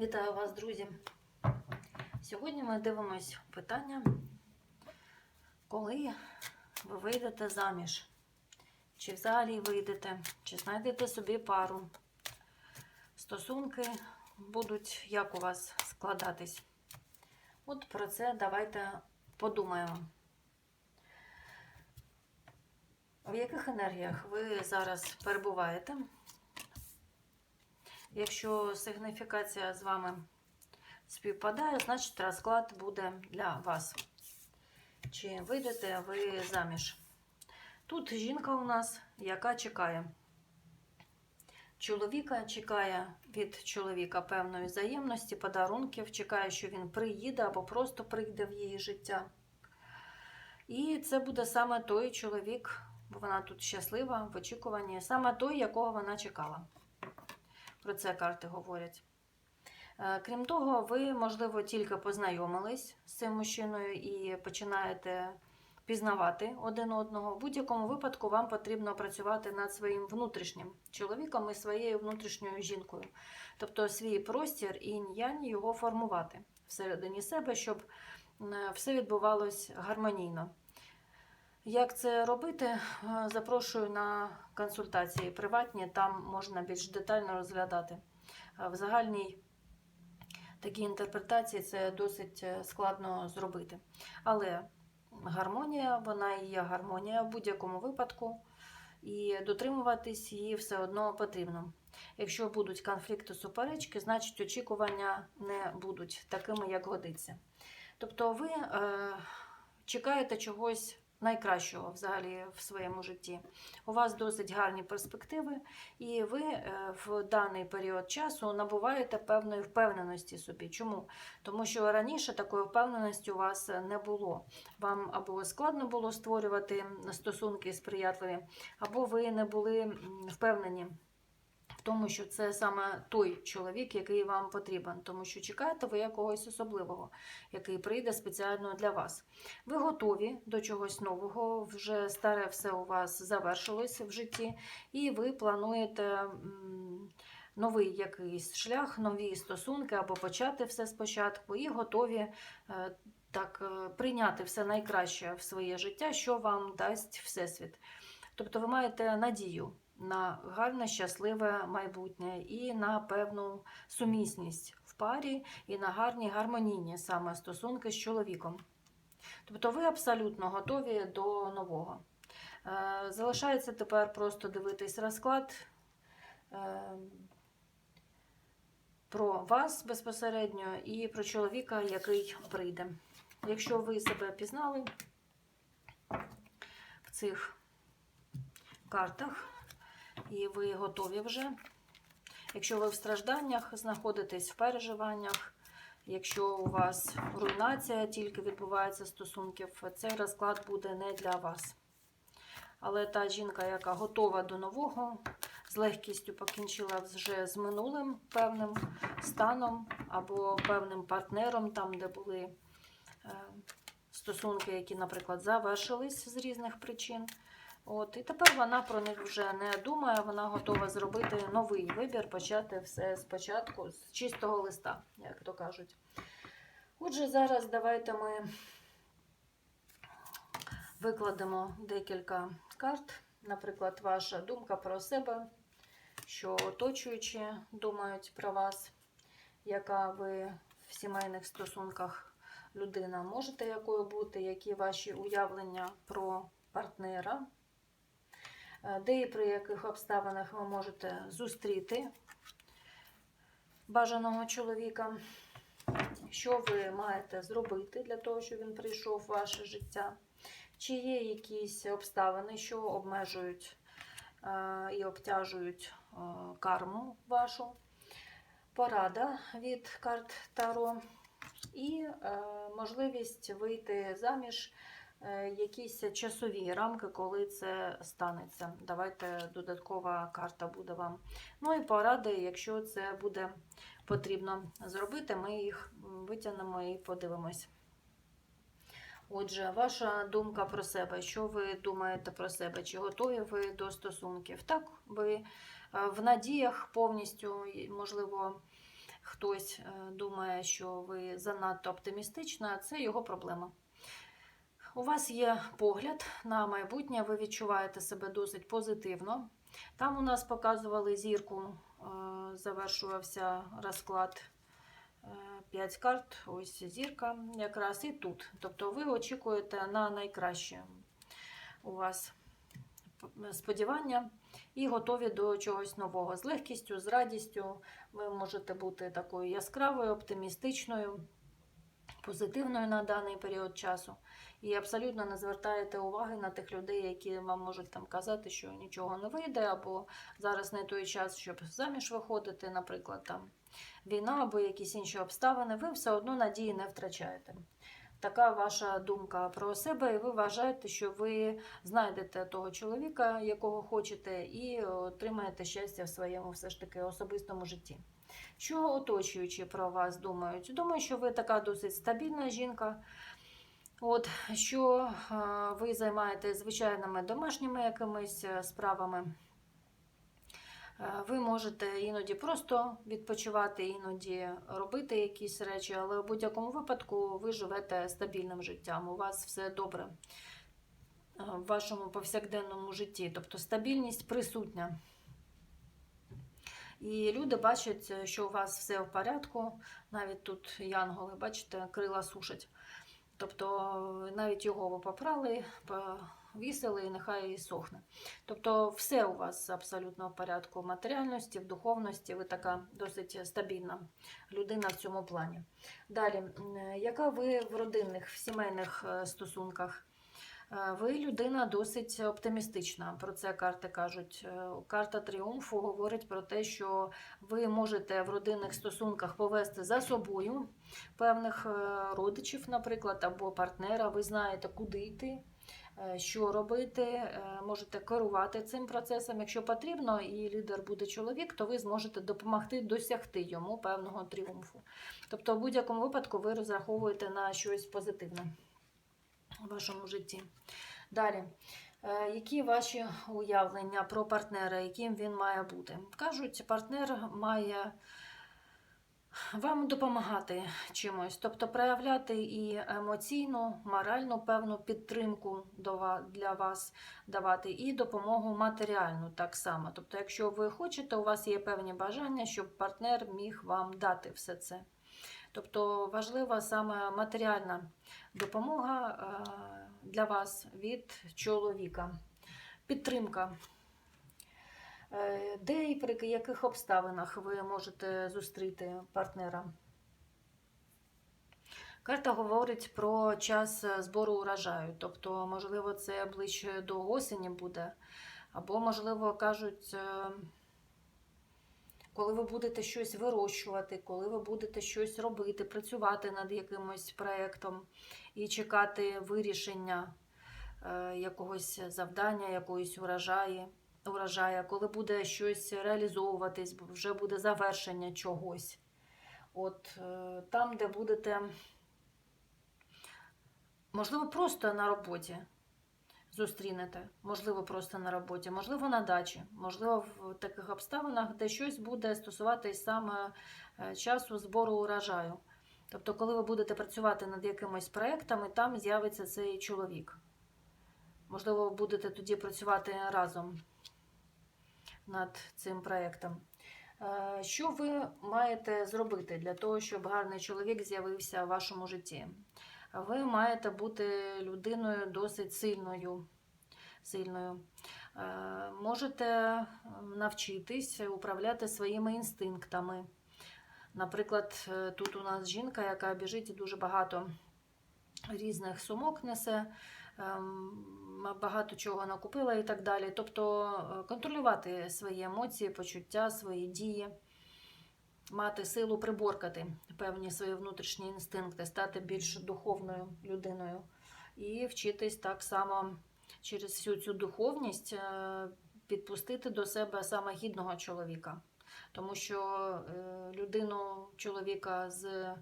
Вітаю вас, друзі! Сьогодні ми дивимось питання, коли ви вийдете заміж, чи взагалі вийдете, чи знайдете собі пару. Стосунки будуть як у вас складатись. От про це давайте подумаємо. В яких енергіях ви зараз перебуваєте? Якщо сигніфікація з вами співпадає, значить розклад буде для вас. Чи вийдете ви заміж? Тут жінка у нас, яка чекає. Чоловіка чекає від чоловіка певної взаємності, подарунків, чекає, що він приїде або просто прийде в її життя. І це буде саме той чоловік, бо вона тут щаслива в очікуванні, саме той, якого вона чекала. Про це карти говорять. Е, Крім того, ви, можливо, тільки познайомились з цим мужчиною і починаєте пізнавати один одного. В будь-якому випадку вам потрібно працювати над своїм внутрішнім чоловіком і своєю внутрішньою жінкою. Тобто свій простір і інь-янь його формувати всередині себе, щоб е, все відбувалось гармонійно. Як це робити? Е, Запрошую на консультації приватні, там можна більш детально розглядати. Е, В загальній такій інтерпретації це досить е, складно зробити. Але гармонія, вона і є гармонія в будь-якому випадку, і дотримуватись її все одно потрібно. Якщо будуть конфлікти суперечки, значить очікування не будуть такими, як годиться. Тобто ви е, чекаєте чогось найкращого взагалі в своєму житті. У вас досить гарні перспективи, і ви е, в даний період часу набуваєте певної впевненості собі. Чому? Тому що раніше такої впевненості у вас не було. Вам або складно було створювати стосунки сприятливі, або ви не були впевнені. В тому, що це саме той чоловік, який вам потрібен, тому що чекаєте ви якогось особливого, який прийде спеціально для вас. Ви готові до чогось нового, вже старе все у вас завершилось в житті, і ви плануєте новий якийсь шлях, нові стосунки або почати все спочатку, і готові е, так е, прийняти все найкраще в своє життя, що вам дасть Всесвіт. Тобто ви маєте надію на гарне, щасливе майбутнє і на певну сумісність в парі, і на гарні гармонійні саме стосунки з чоловіком. Тобто ви абсолютно готові до нового. Е, Залишається тепер просто дивитись розклад е, про вас безпосередньо і про чоловіка, який прийде. Якщо ви себе пізнали в цих картах, і ви готові вже. Якщо ви в стражданнях знаходитесь в переживаннях, якщо у вас руйнація тільки відбувається стосунків, цей розклад буде не для вас. Але та жінка, яка готова до нового, з легкістю покінчила вже з минулим певним станом або певним партнером, там, де були е, стосунки, які, наприклад, завершились з різних причин. От, і тепер вона про них вже не думає, вона готова зробити новий вибір, почати все спочатку, з чистого листа, як то кажуть. Отже, зараз давайте ми викладемо декілька карт. Наприклад, ваша думка про себе, що оточуючі думають про вас, яка ви в сімейних стосунках людина можете якою бути, які ваші уявлення про партнера де і при яких обставинах ви можете зустріти бажаного чоловіка, що ви маєте зробити для того, щоб він прийшов в ваше життя, чи є якісь обставини, що обмежують е, і обтяжують е, карму вашу, порада від карт Таро. І можливість вийти заміж е, якісь часові рамки, коли це станеться. Давайте додаткова карта буде вам. Ну і поради, якщо це буде потрібно зробити, ми їх витягнемо і подивимось. Отже, ваша думка про себе, що ви думаєте про себе? Чи готові ви до стосунків? Так, ви е, в надіях повністю, можливо, хтось е, думає, що ви занадто оптимістична, це його проблема. У вас є погляд на майбутнє, ви відчуваєте себе досить позитивно. Там у нас показували зірку, е, завершувався розклад 5 карт, ось зірка якраз і тут. Тобто ви очікуєте на найкраще у вас сподівання і готові до чогось нового. З легкістю, з радістю. Ви можете бути такою яскравою, оптимістичною, позитивною на даний період часу. І абсолютно не звертаєте уваги на тих людей, які вам можуть там казати, що нічого не вийде, або зараз не той час, щоб заміж виходити, наприклад, там війна або якісь інші обставини, ви все одно надії не втрачаєте. Така ваша думка про себе, і ви вважаєте, що ви знайдете того чоловіка, якого хочете, і отримаєте щастя в своєму все ж таки особистому житті. Що оточуючи про вас думають? Думаю, що ви така досить стабільна жінка. От що е, ви займаєтесь звичайними домашніми якимись е, справами. Е, Ви можете іноді просто відпочивати, іноді робити якісь речі, але в будь-якому випадку ви живете стабільним життям. У вас все добре в вашому повсякденному житті. Тобто стабільність присутня. І люди бачать, що у вас все в порядку. Навіть тут янголи, бачите, крила сушать. Тобто навіть його ви попрали, повісили і нехай і сохне. Тобто все у вас абсолютно в порядку в матеріальності, в духовності, ви така досить стабільна людина в цьому плані. Далі, яка ви в родинних, в сімейних е, стосунках? Е, Ви людина досить оптимістична. Про це карти кажуть. Е, Карта тріумфу говорить про те, що ви можете в родинних стосунках повести за собою певних е, родичів, наприклад, або партнера. Ви знаєте, куди йти, що робити. Можете керувати цим процесом. Якщо потрібно, і лідер буде чоловік, то ви зможете допомогти досягти йому певного тріумфу. Тобто, в будь-якому випадку ви розраховуєте на щось позитивне у вашому житті. Далі. Е, Які ваші уявлення про партнера, яким він має бути? Кажуть, партнер має вам допомагати чимось, тобто проявляти і емоційну, моральну певну підтримку для вас давати, і допомогу матеріальну так само. Тобто, якщо ви хочете, у вас є певні бажання, щоб партнер міг вам дати все це. Тобто важлива саме матеріальна допомога е, для вас від чоловіка. Підтримка. Е, Де і при яких обставинах ви можете зустріти партнера? Карта говорить про час збору урожаю. Тобто, можливо, це ближче до осені буде, або, можливо, кажуть, е, коли ви будете щось вирощувати, коли ви будете щось робити, працювати над якимось проєктом і чекати вирішення е, якогось завдання, якоїсь урожаї, урожая, коли буде щось реалізовуватись, вже буде завершення чогось. От е, там, де будете, можливо, просто на роботі зустрінете, можливо, просто на роботі, можливо, на дачі, можливо, в таких обставинах, де щось буде стосуватись саме е, часу збору урожаю. Тобто, коли ви будете працювати над якимись проектами, там з'явиться цей чоловік. Можливо, ви будете тоді працювати разом над цим проєктом. Е, Що ви маєте зробити для того, щоб гарний чоловік з'явився в вашому житті? Ви маєте бути людиною досить сильною. сильною. Е, Можете навчитись управляти своїми інстинктами. Наприклад, е, тут у нас жінка, яка біжить і дуже багато різних сумок несе, ем, багато чого накупила і так далі. Тобто е, контролювати свої емоції, почуття, свої дії, мати силу приборкати певні свої внутрішні інстинкти, стати більш духовною людиною і вчитись так само через всю цю духовність е, підпустити до себе саме гідного чоловіка. Тому що е, людину чоловіка з е,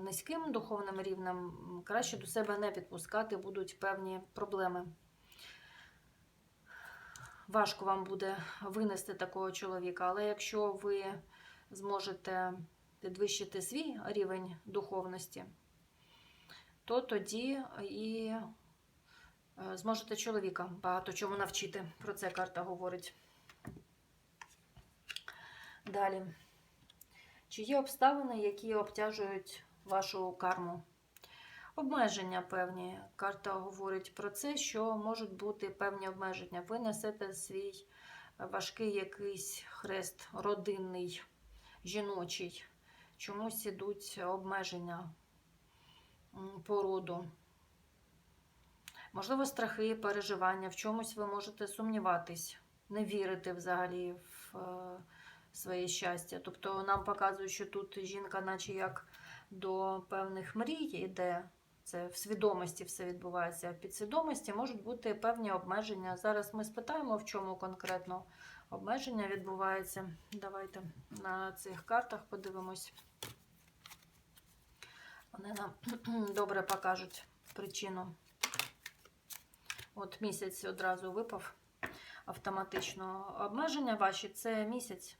низьким духовним рівнем краще до себе не підпускати, будуть певні проблеми. Важко вам буде винести такого чоловіка, але якщо ви зможете підвищити свій рівень духовності, то тоді і е, зможете чоловіка багато чому навчити. Про це карта говорить. Далі. Чи є обставини, які обтяжують вашу карму? Обмеження певні. Карта говорить про це, що можуть бути певні обмеження. Ви несете свій важкий якийсь хрест родинний, жіночий. Чомусь ідуть обмеження м, по роду. Можливо, страхи, переживання, в чомусь ви можете сумніватись, не вірити взагалі в е, своє щастя. Тобто нам показують, що тут жінка, наче як до певних мрій йде. Це в свідомості все відбувається. В підсвідомості можуть бути певні обмеження. Зараз ми спитаємо, в чому конкретно обмеження відбувається. Давайте на цих картах подивимось. Вони нам добре покажуть причину. От місяць одразу випав автоматично. Обмеження ваші це місяць.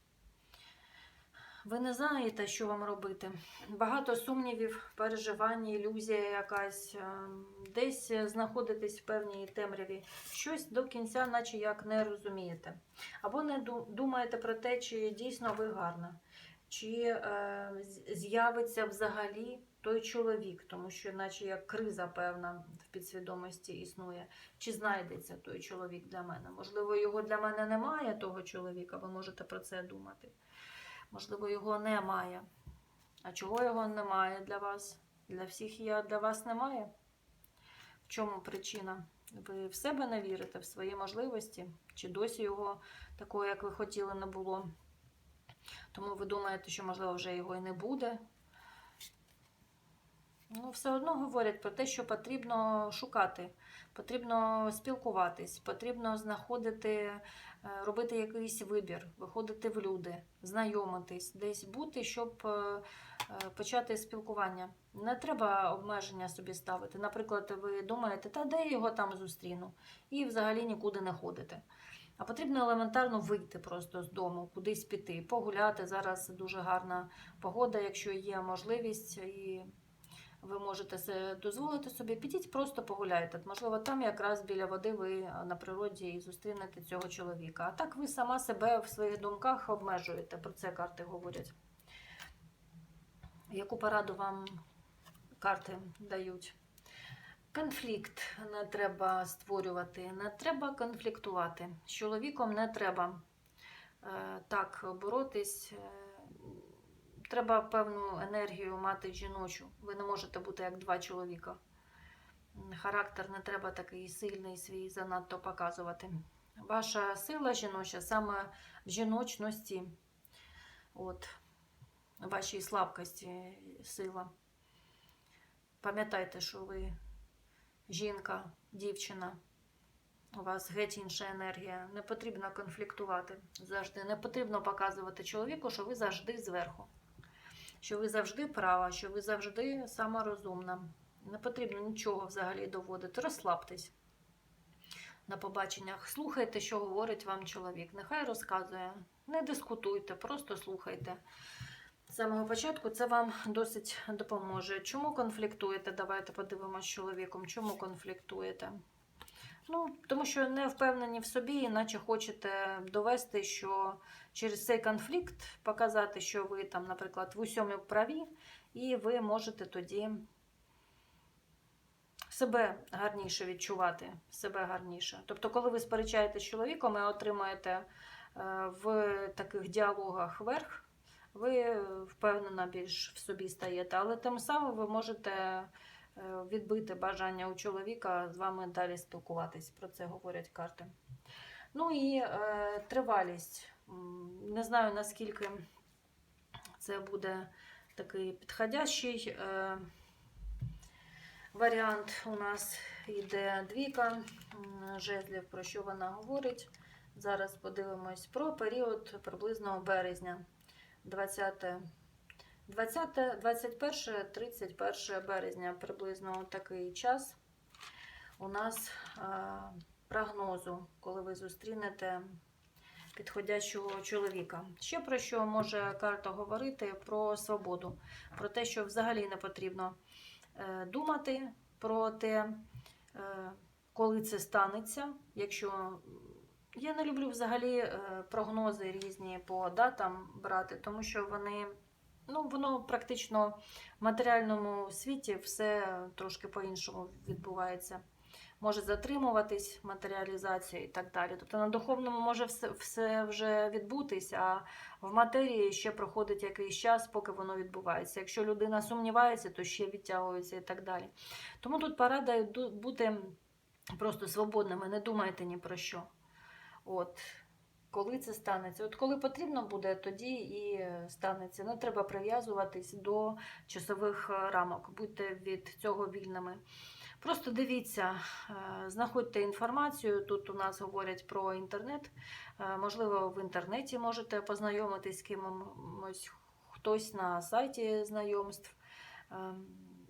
Ви не знаєте, що вам робити. Багато сумнівів, переживань, ілюзія якась, ем, десь знаходитесь в певній темряві. Щось до кінця, наче як не розумієте. Або не думаєте про те, чи дійсно ви гарна, чи е, з'явиться взагалі той чоловік, тому що, наче як криза певна в підсвідомості існує. Чи знайдеться той чоловік для мене? Можливо, його для мене немає, того чоловіка, ви можете про це думати. Можливо, його немає. А чого його немає для вас? Для всіх я для вас немає? В чому причина? Ви в себе не вірите, в свої можливості? Чи досі його такого, як ви хотіли, не було? Тому ви думаєте, що, можливо, вже його і не буде. Ну, все одно говорять про те, що потрібно шукати, потрібно спілкуватись, потрібно знаходити, е, робити якийсь вибір, виходити в люди, знайомитись, десь бути, щоб е, е, почати спілкування. Не треба обмеження собі ставити. Наприклад, ви думаєте, та де я його там зустріну, і взагалі нікуди не ходите. А потрібно елементарно вийти просто з дому, кудись піти, погуляти. Зараз дуже гарна погода, якщо є можливість, і ви можете дозволити собі. Підіть, просто погуляйте. Можливо, там якраз біля води ви на природі і зустрінете цього чоловіка. А так ви сама себе в своїх думках обмежуєте. Про це карти говорять. Яку пораду вам карти дають? Конфлікт не треба створювати, не треба конфліктувати. З чоловіком не треба е, так боротись. Треба певну енергію мати жіночу. Ви не можете бути як два чоловіка. Характер не треба такий сильний свій занадто показувати. Ваша сила жіноча саме в жіночності, от, вашій слабкості сила. Пам'ятайте, що ви жінка, дівчина. У вас геть інша енергія. Не потрібно конфліктувати завжди. Не потрібно показувати чоловіку, що ви завжди зверху. Що ви завжди права, що ви завжди сама розумна. Не потрібно нічого взагалі доводити. Розслабтесь на побаченнях. Слухайте, що говорить вам чоловік. Нехай розказує. Не дискутуйте, просто слухайте. З самого початку це вам досить допоможе. Чому конфліктуєте? Давайте подивимося з чоловіком. Чому конфліктуєте? Ну, тому що не впевнені в собі, іначе хочете довести, що через цей конфлікт показати, що ви там, наприклад, в усьому праві, і ви можете тоді себе гарніше відчувати, себе гарніше. Тобто, коли ви сперечаєтеся з чоловіком і отримаєте е, в таких діалогах верх, ви впевнено більш в собі стаєте, але тим самим ви можете відбити бажання у чоловіка з вами далі спілкуватись. Про це говорять карти. Ну і е, тривалість. Не знаю наскільки це буде такий підходящий е, варіант. У нас йде двійка жезлів, про що вона говорить. Зараз подивимось про період приблизно березня 20 20, 21, 31 березня приблизно такий час у нас е, прогнозу, коли ви зустрінете підходящого чоловіка. Ще про що може карта говорити? Про свободу, про те, що взагалі не потрібно е, думати про те, е, коли це станеться. Якщо я не люблю взагалі прогнози різні по датам брати, тому що вони. Ну, воно практично в матеріальному світі все трошки по-іншому відбувається. Може затримуватись матеріалізація і так далі. Тобто на духовному може все, все вже відбутись, а в матерії ще проходить якийсь час, поки воно відбувається. Якщо людина сумнівається, то ще відтягується і так далі. Тому тут порада бути просто свободними, не думайте ні про що. От. Коли це станеться? От коли потрібно буде, тоді і е, станеться. Не треба прив'язуватись до часових е, рамок. Будьте від цього вільними. Просто дивіться, е, знаходьте інформацію. Тут у нас говорять про інтернет. Можливо, в інтернеті можете познайомитись з кимось, хтось на сайті знайомств. Е,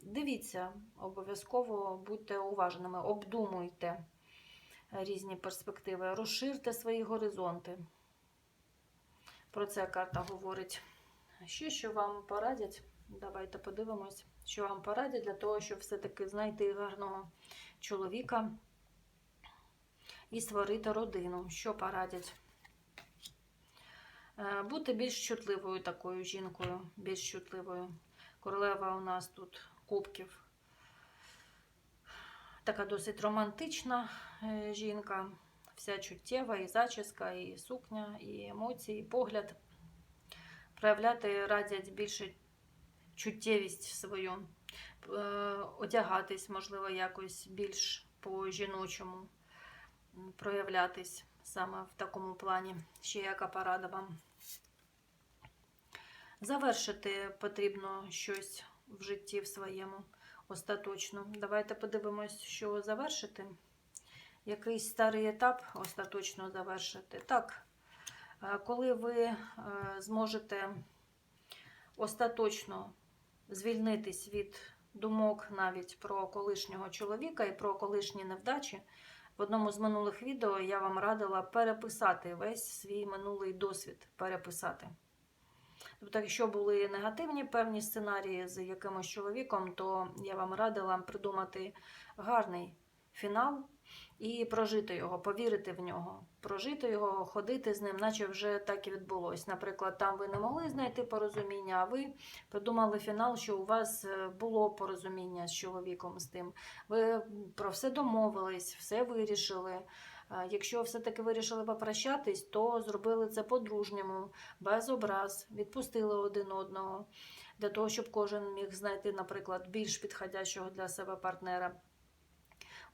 Дивіться, обов'язково будьте уважними, обдумуйте різні перспективи, розширте свої горизонти. Про це карта говорить. Ще що вам порадять? Давайте подивимось, що вам порадять для того, щоб все-таки знайти гарного чоловіка і створити родину. Що порадять? Е, Бути більш чутливою такою жінкою, більш чутливою. Королева у нас тут кубків. Така досить романтична е, жінка, вся чуттєва, і зачіска, і сукня, і емоції, і погляд. Проявляти радять більше чуттєвість свою, е, одягатись, можливо, якось більш по-жіночому, проявлятись саме в такому плані. Ще яка порада вам. Завершити потрібно щось в житті в своєму остаточно. Давайте подивимось, що завершити. Якийсь старий етап остаточно завершити. Так, е, коли ви е, зможете остаточно звільнитись від думок навіть про колишнього чоловіка і про колишні невдачі, в одному з минулих відео я вам радила переписати весь свій минулий досвід. Переписати. Тобто, якщо були негативні певні сценарії з якимось чоловіком, то я вам радила придумати гарний фінал і прожити його, повірити в нього, прожити його, ходити з ним, наче вже так і відбулось. Наприклад, там ви не могли знайти порозуміння, а ви придумали фінал, що у вас е, було порозуміння з чоловіком з тим. Ви про все домовились, все вирішили. Якщо все-таки вирішили попрощатись, то зробили це по-дружньому, без образ, відпустили один одного, для того, щоб кожен міг знайти, наприклад, більш підходящого для себе партнера.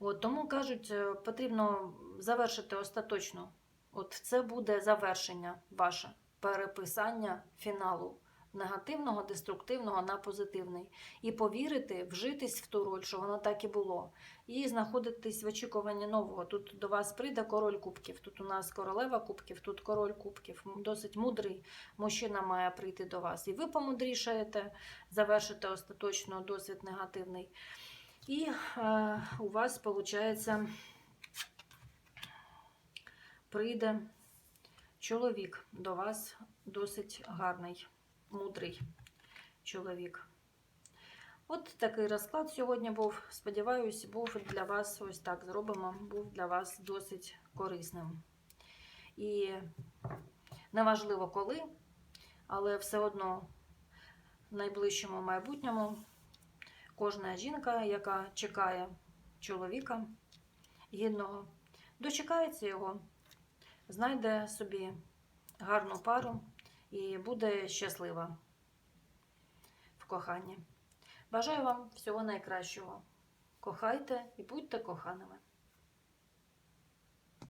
От, тому кажуть, е, потрібно завершити остаточно. От це буде завершення ваше переписання фіналу негативного, деструктивного на позитивний. І повірити, вжитись в ту роль, що воно так і було. І знаходитись в очікуванні нового. Тут до вас прийде король кубків. Тут у нас королева кубків, тут король кубків. Досить мудрий мужчина має прийти до вас. І ви помудрішаєте, завершите остаточно досвід негативний. І е, у вас, виходить, прийде чоловік до вас досить гарний, мудрий чоловік. От такий розклад сьогодні був. Сподіваюсь, був для вас ось так зробимо, був для вас досить корисним. І неважливо коли, але все одно в найближчому майбутньому кожна жінка, яка чекає чоловіка гідного, дочекається його, знайде собі гарну пару і буде щаслива в коханні. Бажаю вам всього найкращого. Кохайте і будьте коханими.